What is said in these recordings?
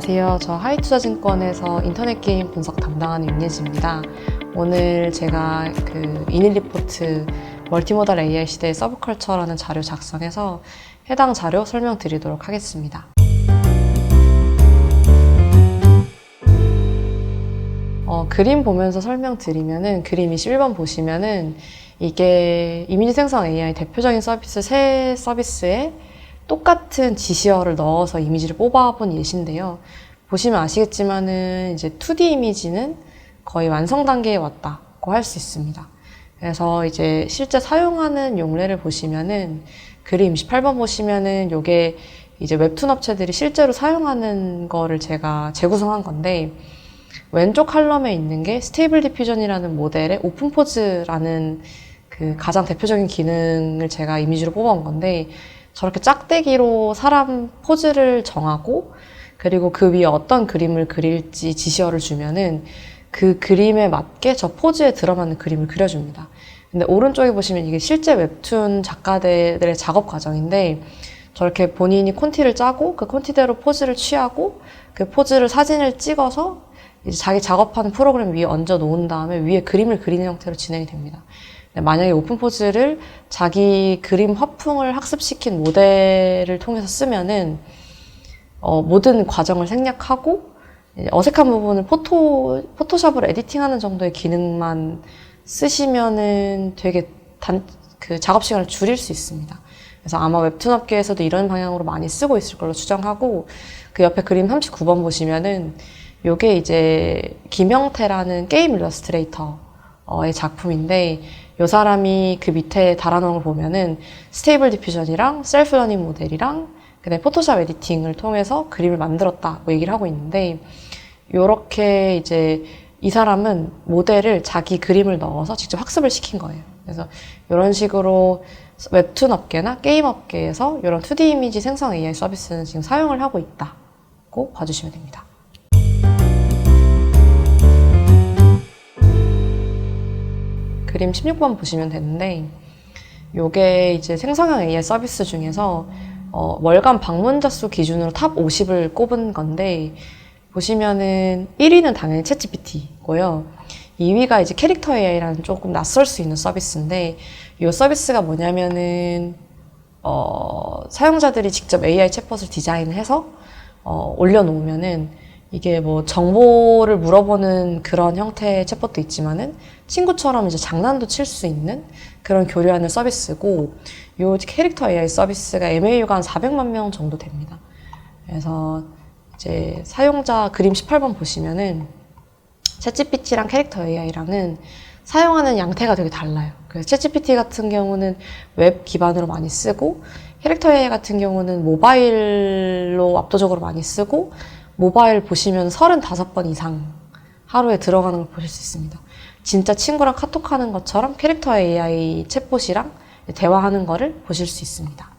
안녕하세요. 저 하이투자증권에서 인터넷 게임 분석 담당하는 윤예지입니다. 오늘 제가 그 이닐 리포트 멀티모달 AI 시대의 서브컬처라는 자료 작성해서 해당 자료 설명드리도록 하겠습니다. 어, 그림 보면서 설명드리면은 그림 21번 보시면은 이게 이미지 생성 AI 대표적인 서비스 세 서비스에 똑같은 지시어를 넣어서 이미지를 뽑아본 예시인데요. 보시면 아시겠지만은 이제 2D 이미지는 거의 완성 단계에 왔다고 할 수 있습니다. 그래서 이제 실제 사용하는 용례를 보시면은 그림 28번 보시면은 요게 이제 웹툰 업체들이 실제로 사용하는 거를 제가 재구성한 건데 왼쪽 칼럼에 있는 게 스테이블 디퓨전이라는 모델의 오픈 포즈라는 그 가장 대표적인 기능을 제가 이미지로 뽑아온 건데 저렇게 짝대기로 사람 포즈를 정하고 그리고 그 위에 어떤 그림을 그릴지 지시어를 주면은 그 그림에 맞게 저 포즈에 들어맞는 그림을 그려줍니다. 근데 오른쪽에 보시면 이게 실제 웹툰 작가들의 작업 과정인데 저렇게 본인이 콘티를 짜고 그 콘티대로 포즈를 취하고 그 포즈를 사진을 찍어서 자기 작업하는 프로그램 위에 얹어 놓은 다음에 위에 그림을 그리는 형태로 진행이 됩니다. 만약에 오픈 포즈를 자기 그림 화풍을 학습시킨 모델을 통해서 쓰면은 어, 모든 과정을 생략하고 어색한 부분을 포토 포토샵으로 에디팅하는 정도의 기능만 쓰시면은 되게 단 그 작업 시간을 줄일 수 있습니다. 그래서 아마 웹툰 업계에서도 이런 방향으로 많이 쓰고 있을 걸로 추정하고 그 옆에 그림 39번 보시면은 요게 이제 김영태라는 게임 일러스트레이터의 작품인데 요 사람이 그 밑에 달아놓은 걸 보면은 스테이블 디퓨전이랑 셀프 러닝 모델이랑 그다음에 포토샵 에디팅을 통해서 그림을 만들었다고 얘기를 하고 있는데 요렇게 이제 이 사람은 모델을 자기 그림을 넣어서 직접 학습을 시킨 거예요. 그래서 이런 식으로 웹툰 업계나 게임 업계에서 이런 2D 이미지 생성 AI 서비스는 지금 사용을 하고 있다고 봐주시면 됩니다. 그림 16번 보시면 되는데 요게 이제 생성형 AI 서비스 중에서 어, 월간 방문자 수 기준으로 탑 50을 꼽은 건데 보시면은 1위는 당연히 챗GPT고요. 2위가 이제 캐릭터 AI라는 조금 낯설 수 있는 서비스인데 이 서비스가 뭐냐면은 어, 사용자들이 직접 AI 챗봇을 디자인해서 어, 올려놓으면은 이게 뭐 정보를 물어보는 그런 형태의 챗봇도 있지만은 친구처럼 이제 장난도 칠 수 있는 그런 교류하는 서비스고 요 캐릭터 AI 서비스가 MAU가 한 400만 명 정도 됩니다. 그래서 이제 사용자 그림 18번 보시면은 챗GPT랑 캐릭터 AI랑은 사용하는 양태가 되게 달라요. 그래서 챗GPT 같은 경우는 웹 기반으로 많이 쓰고 캐릭터 AI 같은 경우는 모바일로 압도적으로 많이 쓰고 모바일 보시면 35번 이상 하루에 들어가는 걸 보실 수 있습니다. 진짜 친구랑 카톡하는 것처럼 캐릭터 AI 챗봇이랑 대화하는 거를 보실 수 있습니다.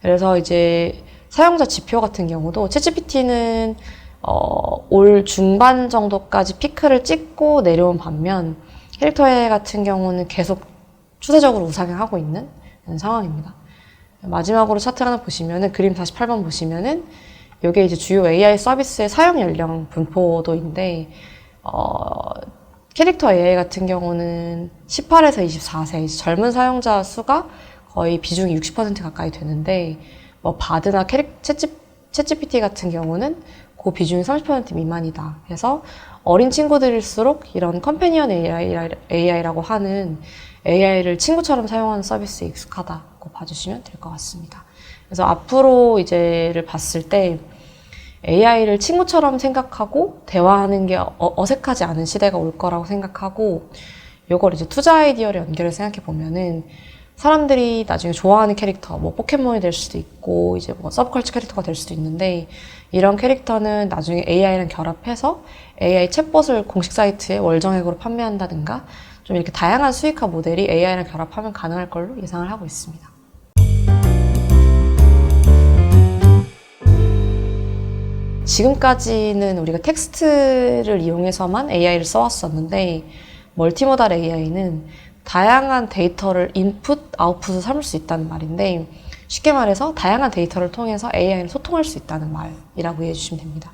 그래서 이제 사용자 지표 같은 경우도 챗GPT는 어, 올 중반 정도까지 피크를 찍고 내려온 반면 캐릭터 AI 같은 경우는 계속 추세적으로 우상향하고 있는 상황입니다. 마지막으로 차트 하나 보시면은 그림 48번 보시면은 이게 이제 주요 AI 서비스의 사용 연령 분포도인데 어, 캐릭터 AI 같은 경우는 18에서 24세 젊은 사용자 수가 거의 비중이 60% 가까이 되는데 뭐 바드나 캐릭 챗GPT 같은 경우는 그 비중이 30% 미만이다. 그래서 어린 친구들일수록 이런 컴패니언 AI라고 하는 AI를 친구처럼 사용하는 서비스에 익숙하다고 봐주시면 될 것 같습니다. 그래서 앞으로 이제를 봤을 때 AI를 친구처럼 생각하고 대화하는 게 어, 색하지 않은 시대가 올 거라고 생각하고 이걸 이제 투자 아이디어를 연결해서 생각해 보면은 사람들이 나중에 좋아하는 캐릭터, 뭐 포켓몬이 될 수도 있고 이제 뭐 서브컬처 캐릭터가 될 수도 있는데 이런 캐릭터는 나중에 AI랑 결합해서 AI 챗봇을 공식 사이트에 월정액으로 판매한다든가 좀 이렇게 다양한 수익화 모델이 AI랑 결합하면 가능할 걸로 예상을 하고 있습니다. 지금까지는 우리가 텍스트를 이용해서만 AI를 써왔었는데 멀티모달 AI는 다양한 데이터를 인풋, 아웃풋을 삼을 수 있다는 말인데 쉽게 말해서 다양한 데이터를 통해서 AI를 소통할 수 있다는 말이라고 이해해 주시면 됩니다.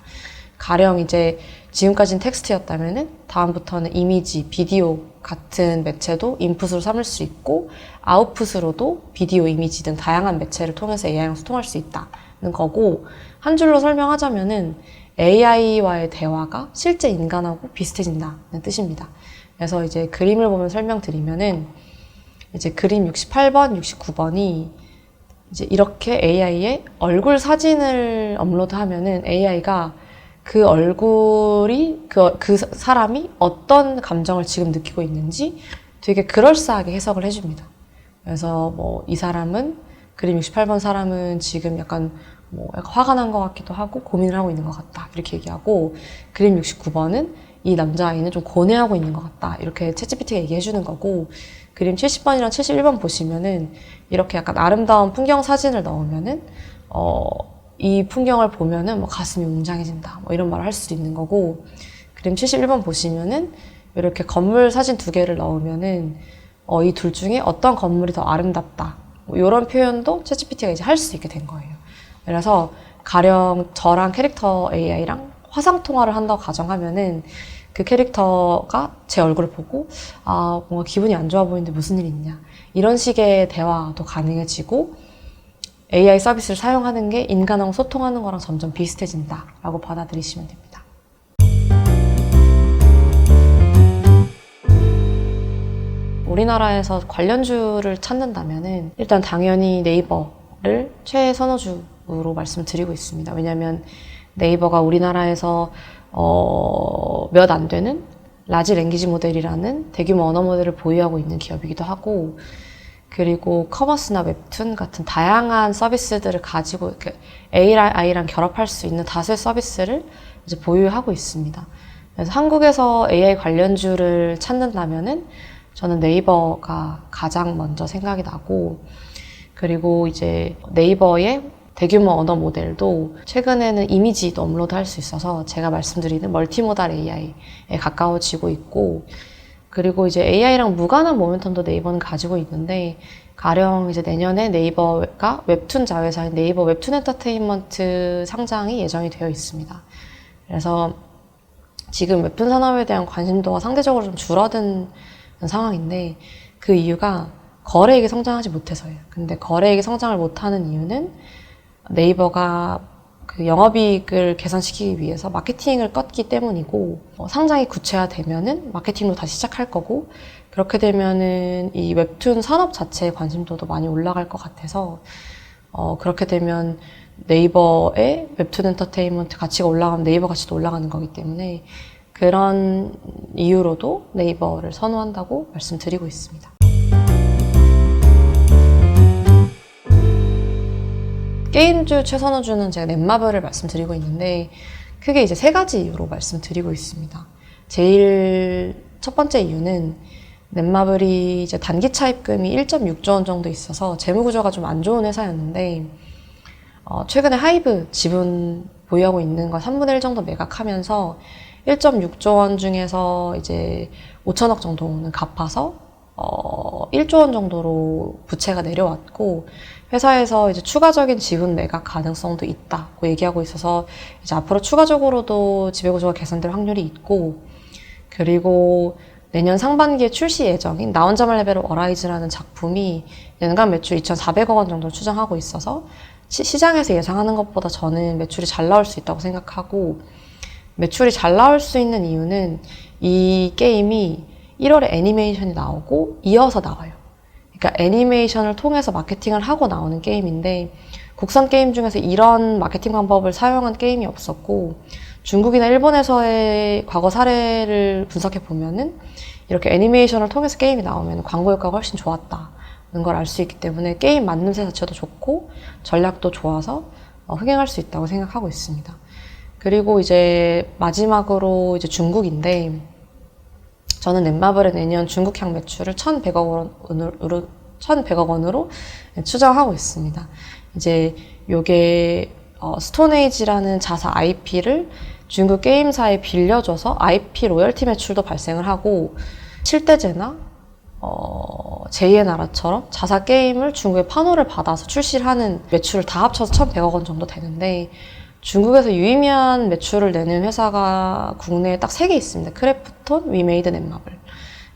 가령 이제 지금까지는 텍스트였다면은 다음부터는 이미지, 비디오 같은 매체도 인풋으로 삼을 수 있고 아웃풋으로도 비디오, 이미지 등 다양한 매체를 통해서 AI랑 소통할 수 있다는 거고 한 줄로 설명하자면은 AI와의 대화가 실제 인간하고 비슷해진다는 뜻입니다. 그래서 이제 그림을 보면 설명드리면은 이제 그림 68번, 69번이 이제 이렇게 AI에 얼굴 사진을 업로드하면은 AI가 그 얼굴이 그, 그 사람이 어떤 감정을 지금 느끼고 있는지 되게 그럴싸하게 해석을 해줍니다. 그래서 뭐 이 사람은 그림 68번 사람은 지금 약간 뭐 약간 화가 난 것 같기도 하고 고민을 하고 있는 것 같다. 이렇게 얘기하고 그림 69번은 이 남자아이는 좀 고뇌하고 있는 것 같다. 이렇게 챗GPT가 얘기해 주는 거고 그림 70번이랑 71번 보시면은 이렇게 약간 아름다운 풍경 사진을 넣으면은 어, 이 풍경을 보면은 뭐 가슴이 웅장해진다. 뭐 이런 말을 할 수도 있는 거고 그림 71번 보시면은 이렇게 건물 사진 두 개를 넣으면은 어, 이 둘 중에 어떤 건물이 더 아름답다 뭐 이런 표현도 챗GPT가 이제 할 수 있게 된 거예요. 그래서 가령 저랑 캐릭터 AI랑 화상 통화를 한다고 가정하면은 그 캐릭터가 제 얼굴을 보고 아 뭔가 기분이 안 좋아 보이는데 무슨 일 있냐 이런 식의 대화도 가능해지고 AI 서비스를 사용하는 게 인간하고 소통하는 거랑 점점 비슷해진다라고 받아들이시면 됩니다. 우리나라에서 관련주를 찾는다면은 일단 당연히 네이버를 최선호주로 말씀드리고 있습니다. 왜냐하면 네이버가 우리나라에서 어, 몇 안 되는 라지 랭귀지 모델이라는 대규모 언어 모델을 보유하고 있는 기업이기도 하고 그리고 커머스나 웹툰 같은 다양한 서비스들을 가지고 AI랑 결합할 수 있는 다수의 서비스를 이제 보유하고 있습니다. 그래서 한국에서 AI 관련주를 찾는다면은 저는 네이버가 가장 먼저 생각이 나고 그리고 이제 네이버의 대규모 언어 모델도 최근에는 이미지도 업로드 할 수 있어서 제가 말씀드리는 멀티모달 AI에 가까워지고 있고 그리고 이제 AI랑 무관한 모멘텀도 네이버는 가지고 있는데 가령 이제 내년에 네이버가 웹툰 자회사인 네이버 웹툰 엔터테인먼트 상장이 예정이 되어 있습니다. 그래서 지금 웹툰 산업에 대한 관심도가 상대적으로 좀 줄어든 상황인데 그 이유가 거래액이 성장하지 못해서예요. 근데 거래액이 성장을 못하는 이유는 네이버가 그 영업이익을 계산시키기 위해서 마케팅을 껐기 때문이고 어, 상장이 구체화되면은 마케팅도 다시 시작할 거고 그렇게 되면은 이 웹툰 산업 자체의 관심도도 많이 올라갈 것 같아서 어, 그렇게 되면 네이버의 웹툰 엔터테인먼트 가치가 올라가면 네이버 가치도 올라가는 거기 때문에 그런 이유로도 네이버를 선호한다고 말씀드리고 있습니다. 게임주 최선호주는 제가 넷마블을 말씀드리고 있는데 크게 이제 세 가지 이유로 말씀드리고 있습니다. 제일 첫 번째 이유는 넷마블이 이제 단기 차입금이 1.6조 원 정도 있어서 재무 구조가 좀 안 좋은 회사였는데 어, 최근에 하이브 지분 보유하고 있는 거 3분의 1 정도 매각하면서 1.6조 원 중에서 이제 5천억 정도는 갚아서 어, 1조 원 정도로 부채가 내려왔고 회사에서 이제 추가적인 지분 매각 가능성도 있다고 얘기하고 있어서 이제 앞으로 추가적으로도 지배구조가 개선될 확률이 있고 그리고 내년 상반기에 출시 예정인 나 혼자말 레벨 어라이즈라는 작품이 연간 매출 2,400억 원 정도 추정하고 있어서 시, 장에서 예상하는 것보다 저는 매출이 잘 나올 수 있다고 생각하고 매출이 잘 나올 수 있는 이유는 이 게임이 1월에 애니메이션이 나오고 이어서 나와요. 그러니까 애니메이션을 통해서 마케팅을 하고 나오는 게임인데 국산 게임 중에서 이런 마케팅 방법을 사용한 게임이 없었고 중국이나 일본에서의 과거 사례를 분석해 보면은 이렇게 애니메이션을 통해서 게임이 나오면 광고 효과가 훨씬 좋았다는 걸 알 수 있기 때문에 게임 만듦새 자체도 좋고 전략도 좋아서 어, 흥행할 수 있다고 생각하고 있습니다. 그리고 이제 마지막으로 이제 중국인데 저는 넷마블의 내년 중국향 매출을 1,100억 원으로 1,100억 원으로 추정하고 있습니다. 이제 요게 어, 스톤에이지라는 자사 IP를 중국 게임사에 빌려줘서 IP 로열티 매출도 발생을 하고 칠대제나 어, 제2의 나라처럼 자사 게임을 중국에 판호를 받아서 출시를 하는 매출을 다 합쳐서 1,100억 원 정도 되는데 중국에서 유의미한 매출을 내는 회사가 국내에 딱 세 개 있습니다. 크래프톤, 위메이드, 넷마블.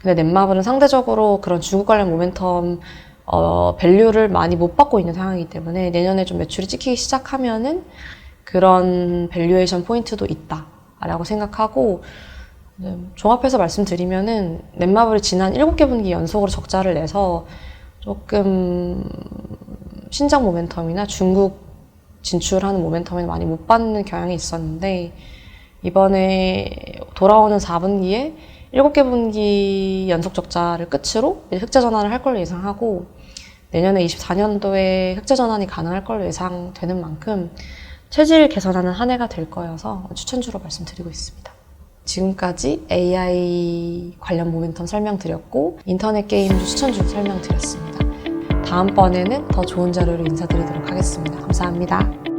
근데 넷마블은 상대적으로 그런 중국 관련 모멘텀 어, 밸류를 많이 못 받고 있는 상황이기 때문에 내년에 좀 매출이 찍히기 시작하면은 그런 밸류에이션 포인트도 있다라고 생각하고 네, 종합해서 말씀드리면은 넷마블이 지난 7개 분기 연속으로 적자를 내서 조금 신작 모멘텀이나 중국 진출하는 모멘텀에 많이 못 받는 경향이 있었는데 이번에 돌아오는 4분기에 7개 분기 연속 적자를 끝으로 흑자 전환을 할 걸로 예상하고 내년에 24년도에 흑자 전환이 가능할 걸로 예상되는 만큼 체질 개선하는 한 해가 될 거여서 추천주로 말씀드리고 있습니다. 지금까지 AI 관련 모멘텀 설명드렸고 인터넷 게임주 추천주 설명드렸습니다. 다음번에는 더 좋은 자료로 인사드리도록 하겠습니다. 감사합니다.